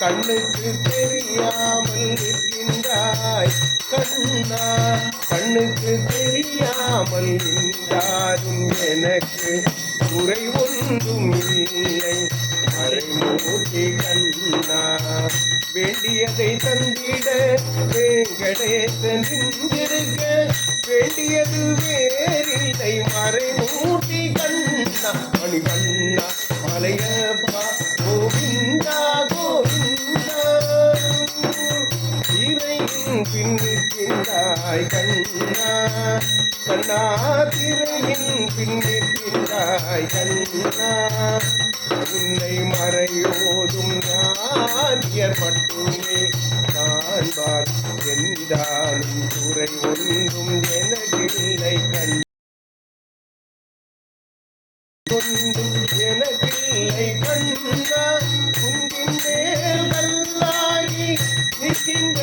கண்ணுக்கு தெரியாமல் நிற்கின்றாய். கண்ணா கண்ணுக்கு தெரியாமல் நின்றாரும் எனக்கு குறை ஒன்றும் இல்லை. மறைமூர்த்தி கண்ணா வேண்டியதை தந்திட வேங்கடேசன் நின்றிருக்க வேண்டியது வேறில்லை. மறைமூர்த்தி கண்ணா மணிவண்ணா மலைய கண்ணா திரையின் பின்னிற்கின்றாய் கண்ணா. உன்னை மறையோதும் நான் ஏற்பட்டுமே காண்பார் என்றாலும் துறை ஒன்றும் எனக்கில்லை கண். ஒன்றும் எனக்கில்லை கண்ணா. குன்றின் மேல் கல்லாகி நிற்கின்ற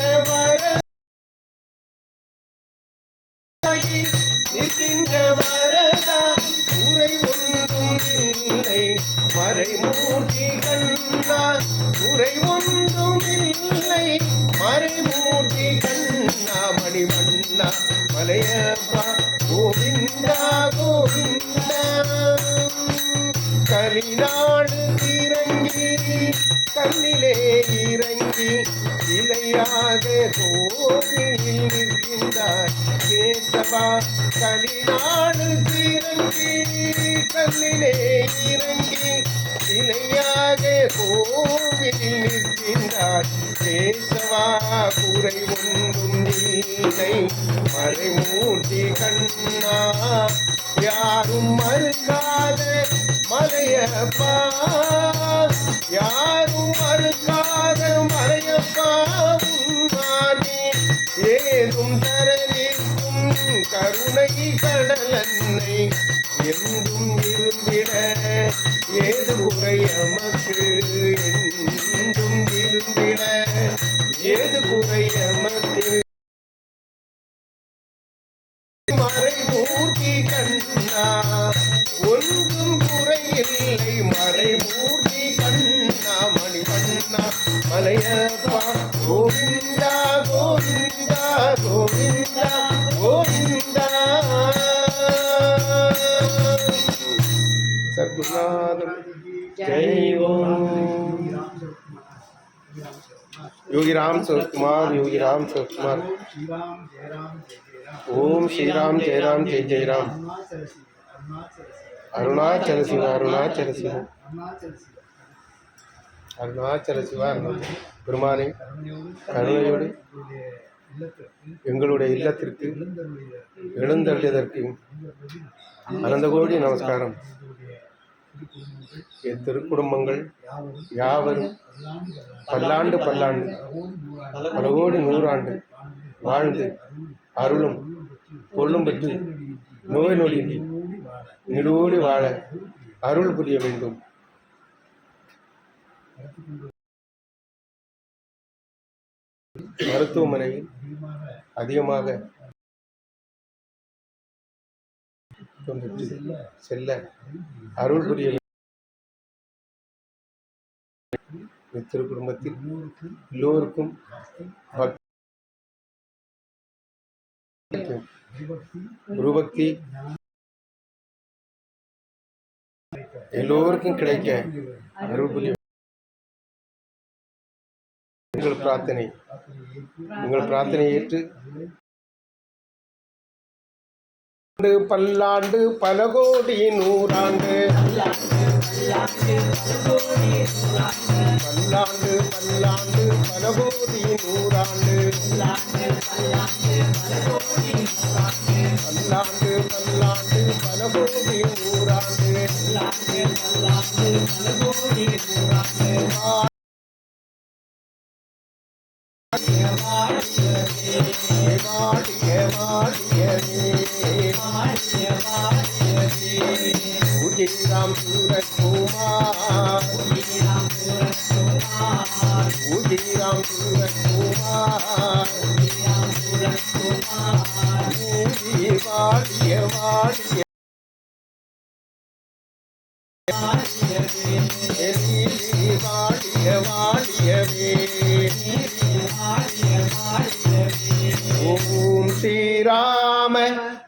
இல்லை மறைமூர்த்தி கண்ணா குறை ஒன்றும் இல்லை மறைமூர்த்தி கண்ணா மணிமண்ணா மலையப்பா கோவிந்தா கோவிந்தா. கரிநாடு கண்ணிலே இறங்கி இலையாக கோவிலில் நிற்கின்றார் கேசவா கலிநாடு இறங்கி கண்ணிலே இறங்கி இலையாக கோவிலில் நிற்கின்றார் கேசவா குறை ஒன்றும் இல்லை. மறைமூர்த்தி கண்ணா யாரும் மறுக்காத மலையப்பா. மலையப்பா ஏதும் தரவிக்கும் கருணை கடலன்னை என்றும் இருந்திட ஏது குறை எமக்கு என்றும் இருந்திட ஏது குறை எமக்கு மறைமூர்த்தி கண்ணா ஒன்றும் குறையில்லை. மறைமூர்த்தி கண்ணா மணி கண்ணா மலையப்பா கோவிந்தா கோவிந்தா கோவிந்தா கோவிந்தா சத்குருநாதம் ஜெய் ஓம் योगी राम सूरत कुमार योगी राम सूरत कुमार श्रीराम जय राम जय जय राम ओम श्री राम जय राम जय जय राम अरुणाचल शिव அருணாச்சல अरुणाचल शिव சிவ अरुणाचल शिव அருணாச்சல சிவா பெருமானை பெருமானே கருணையோடு எங்களுடைய இல்லத்திற்கு எழுந்தள்ளியதற்கு அனந்த கோடி நமஸ்காரம். என் திருக்குடும்பங்கள் யாவரும் பல்லாண்டு பல்லாண்டு பல்லாண்டு பல்லாண்டு பல கோடி நூறாண்டு வாழ்ந்து அருளும் பொருளும் பெற்று நோய் நொடியின்றி நிலோடி வாழ அருள் புரிய வேண்டும். மருத்துவமனையில் அதிகமாக தொண்டுற்று செல்ல அருள் புரிய வேண்டும். குடும்பத்தில் எல்லோருக்கும் குருபக்தி எல்லோருக்கும் கிடைக்க அருள் புரிய எங்கள் பிரார்த்தனை உங்கள் பிரார்த்தனை ஏற்று பல்லாண்டு பல கோடி நூறாண்டு. பல்லாண்டு பல்லாண்டு பல கோடி நூறாண்டு. பல்லாண்டு பல்லாண்டு பல கோடி நூறாண்டு. வாடிய வாடியவே பூஜை ராம் சூரஜ்குமார் பூஜிராம் சூரத்குமார் பூஜி வாழிய வாழிய